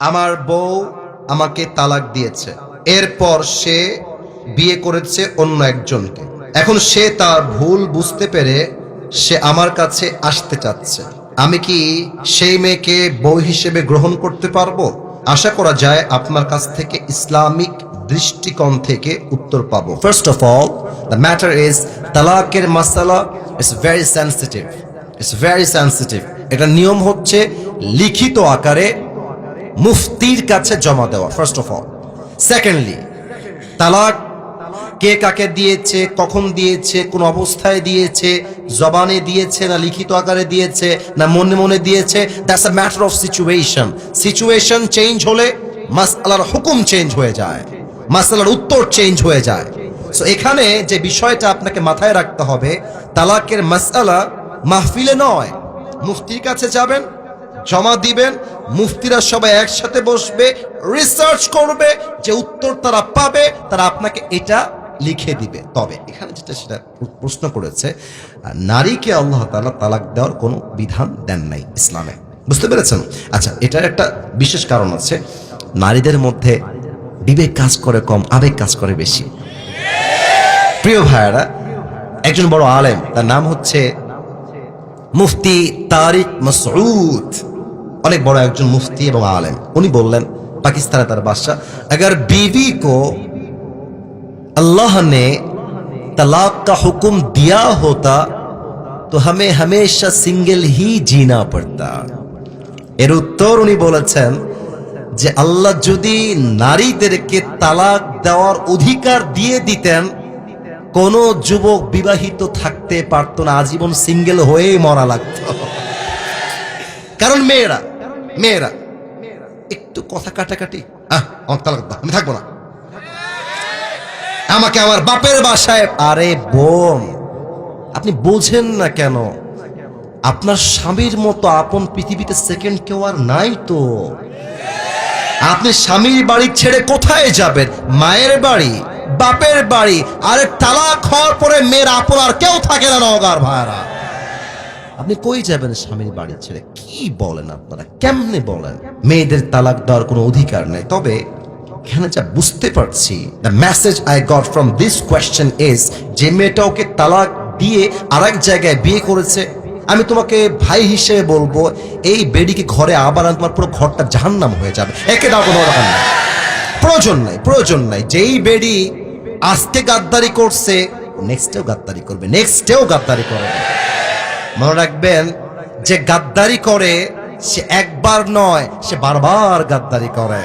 আমার বউ আমাকে তালাক দিয়েছে। এরপর সে বিয়ে করেছে অন্য একজনকে। এখন সে তার ভুল বুঝতে পেরে সে আমার কাছে আসতে চাচ্ছে। আমি কি সেই মেয়েকে বউ হিসেবে গ্রহণ করতে পারব? আশা করা যায় আপনার কাছ থেকে ইসলামিক দৃষ্টিকোণ থেকে উত্তর পাবো। First of all the matter is তালাকের মাসালা it's very sensitive it's very sensitive এটা নিয়ম হচ্ছে লিখিত আকারে মুফতির কাছে জমা দেওয়া ফার্স্ট অফ অল সেকেন্ডলি তালাক, কে কাকে দিয়েছে, কখন দিয়েছে, কোন অবস্থায় দিয়েছে, জবানে দিয়েছে না লিখিত আকারে দিয়েছে না মনে মনে দিয়েছে that's a matter of situation situation change হলে মাসআলার হুকুম চেঞ্জ হয়ে যায়, মাসআলার উত্তর চেঞ্জ হয়ে যায়। সো এখানে যে বিষয়টা আপনাকে মাথায় রাখতে হবে, তালাকের মাসআলা মাহফিলে নয়, মুফতির কাছে যাবেন জমা দিবেন, মুফতিরা সবাই একসাথে বসবে রিসার্চ করবে যে উত্তর তারা পাবে, তারা আপনাকে এটা লিখে দিবে। তবে এখানে যেটা সেটা প্রশ্ন করেছে, নারীকে আল্লাহ তাআলা তালাক দেওয়ার কোনো বিধান দেন নাই ইসলামে। বুঝতে পেরেছেন? আচ্ছা এটার একটা বিশেষ কারণ আছে। নারীদের মধ্যে বিবেক কাজ করে কম, আবেগ কাজ করে বেশি। প্রিয় ভাইয়ারা, একজন বড় আলেম, তার নাম হচ্ছে মুফতি তারিক মসউদ। অনেক বড় একজন মুফতি এবং আলেম উনি বললেন পাকিস্তানে তার বাদশাহ अगर बीवी को अल्लाह ने तलाक का हुक्म दिया होता तो हमें हमेशा सिंगल ही जीना पड़ता এর উত্তর উনি বলেছেন যে আল্লাহ যদি নারীদেরকে তালাক দেওয়ার অধিকার দিয়ে দিতেন কোন যুবক বিবাহিত থাকতে পারতো না আজীবন সিঙ্গেল হয়েই মরা লাগতো কারণ মেয়েরা মেয়েরা, একটু কথা কাটাকাটি। আমার তালাক আমি থাকব না। আমাকে আমার বাপের বাসায়, আরে বোন, আপনি বোঝেন না কেন? আপনার স্বামীর মতো আপন পৃথিবীতে সেকেন্ড কেউ আর নাই তো। আপনি স্বামীর বাড়ি ছেড়ে কোথায় যাবেন? মায়ের বাড়ি, বাপের বাড়ি, আরে তালাক হওয়ার পরে মেয়ের আপন আর কেউ থাকে না নগার ভাইরা। আপনি কই যাবেন স্বামীর বাড়ি ছেড়ে? কি বলেন আপনারা? কেমনে বলেন? মেয়েদের তালাক দেওয়ার কোনো অধিকার নেই। তবে এখানে যা বুঝতে পারছি the message I got from this question is যে মেয়েটা ওকে তালাক দিয়ে আরেক জায়গায় বিয়ে করেছে, আমি তোমাকে ভাই হিসেবে বলব, এই বেডিকে ঘরে আবার তোমার পুরো ঘরটা জাহান্নাম হয়ে যাবে। একে দাও, কোনো দরকার নেই প্রয়োজন নাই প্রয়োজন নাই। যেই বেডি আজকে গাদ্দারি করছে নেক্সটেও গাদ্দারি করবে নেক্সটেও গাদ্দারি করবে। মনে রাখবেন, যে গাদ্দারি করে, সে একবার নয়, সে বারবার গাদ্দারি করে।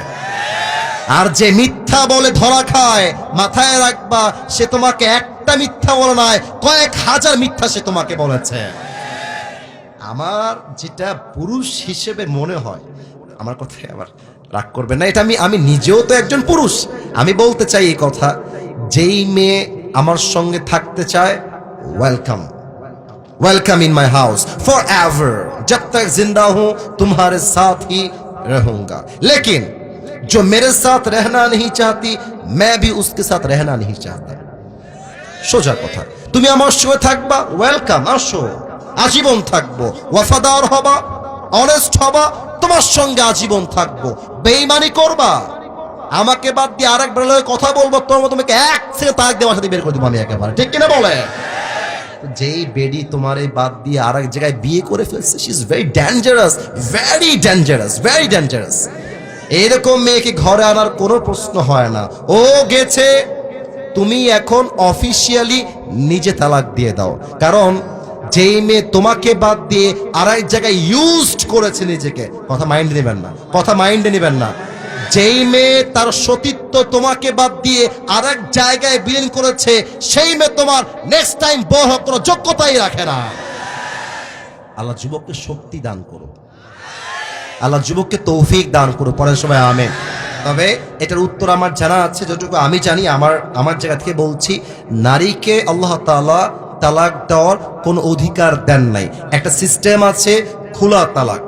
আর যে মিথ্যা বলে ধরা খায়, মাথায় রাখবা, সে তোমাকে একটা মিথ্যা বলে নয় কয়েক হাজার মিথ্যা সে তোমাকে বলেছে। আমার যেটা পুরুষ হিসেবে মনে হয়, আমার কথায় আবার রাগ করবেন না, এটা আমি আমি নিজেও তো একজন পুরুষ। আমি বলতে চাই এই কথা, যেই মেয়ে আমার সঙ্গে থাকতে চায় welcome welcome in my house forever जब तक जिंदा हूं तुम्हारे साथ ही रहूंगा लेकिन जो मेरे साथ रहना नहीं चाहती मैं भी उसके साथ रहना नहीं चाहता সোজা কথা তুমি আমার সঙ্গে থাকবা ওয়েলকাম আসো আজীবন থাকবো ওয়াফাদার হবা অনেস্ট হবা তোমার সঙ্গে আজীবন থাকবো বেইমানি করবা আমাকে বাদ দিয়ে আরেক বেলায় কথা বলবো তোমার তোমাকে এক সেকেন্ড তাক দেওয়ার সাথে বের করে দিব আমি একেবারে ঠিক কিনা বলে যেই বেডি বাদ দিয়ে আর এক জায়গায় বিয়ে করে ফেলছে she is very very very এরকম মেয়েকে ঘরে আনার কোনো প্রশ্ন হয় না। ও গেছে, তুমি এখন অফিসিয়ালি নিজে তালাক দিয়ে দাও। কারণ যেই মেয়ে তোমাকে বাদ দিয়ে আর এক জায়গায় ইউজড করেছে নিজেকে, কথা মাইন্ডে নেবেন না, কথা মাইন্ডে নেবেন না। যেই মেয়ে তার সতীত্ব তোমাকে বাদ দিয়ে আর এক জায়গায় বিলীন করেছে, সেই মেয়ে তোমার নেক্সট টাইম বহ কোনো যোগ্যতাই রাখে না। আল্লাহ যুবককে শক্তি দান করো আল্লাহ যুবককে তৌফিক দান করো পরের সময় আমে তবে এটার উত্তর আমার জানা আছে, যতটুকু আমি জানি, আমার আমার জায়গা থেকে বলছি, নারীকে আল্লাহ তাআলা তালাক দেওয়ার কোনো অধিকার দেন নাই। একটা সিস্টেম আছে, খোলা তালাক।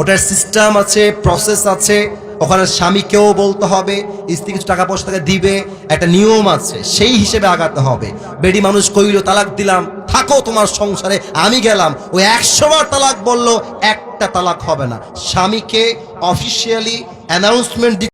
ওটার সিস্টেম আছে প্রসেস আছে ওখানে স্বামীকেও বলতে হবে, স্ত্রী কিছু টাকা পয়সা তাকে দিবে, একটা নিয়ম আছে, সেই হিসেবে আগাতে হবে। বেডি মানুষ কইল, তালাক দিলাম, থাকো তোমার সংসারে, আমি গেলাম। ওই একশোবার তালাক বলল, একটা তালাক হবে না। স্বামীকে অফিসিয়ালি অ্যানাউন্সমেন্ট